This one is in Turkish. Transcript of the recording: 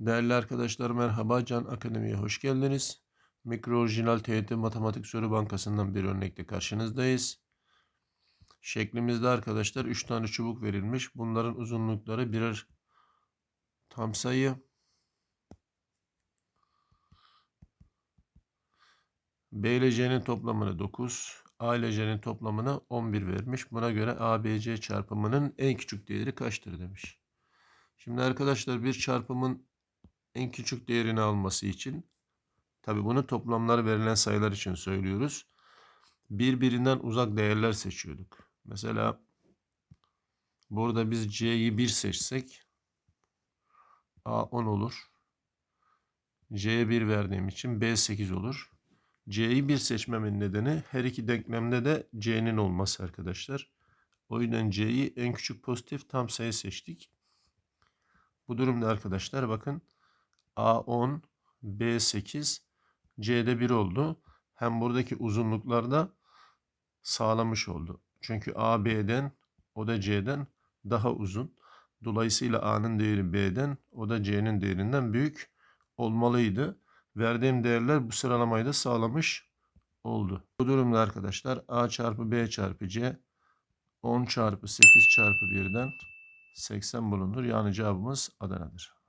Değerli arkadaşlar merhaba, Can Akademi'ye hoş geldiniz. Mikro Orijinal TYT Matematik Soru Bankası'ndan bir örnekle karşınızdayız. Şeklimizde arkadaşlar 3 tane çubuk verilmiş. Bunların uzunlukları birer tam sayı. B ile C'nin toplamını 9, A ile C'nin toplamını 11 vermiş. Buna göre ABC çarpımının en küçük değeri kaçtır demiş. Şimdi arkadaşlar bir çarpımın en küçük değerini alması için tabi bunu toplamları verilen sayılar için söylüyoruz. Birbirinden uzak değerler seçiyorduk. Mesela burada biz C'yi 1 seçsek A 10 olur. C'ye 1 verdiğim için B 8 olur. C'yi 1 seçmemin nedeni her iki denklemde de C'nin olması arkadaşlar. O yüzden C'yi en küçük pozitif tam sayı seçtik. Bu durumda arkadaşlar bakın A10, B8, C'de 1 oldu. Hem buradaki uzunluklarda sağlamış oldu. Çünkü A B'den o da C'den daha uzun. Dolayısıyla A'nın değeri B'den o da C'nin değerinden büyük olmalıydı. Verdiğim değerler bu sıralamayı da sağlamış oldu. Bu durumda arkadaşlar A çarpı B çarpı C 10 çarpı 8 çarpı 1'den 80 bulunur. Yani cevabımız Adana'dır.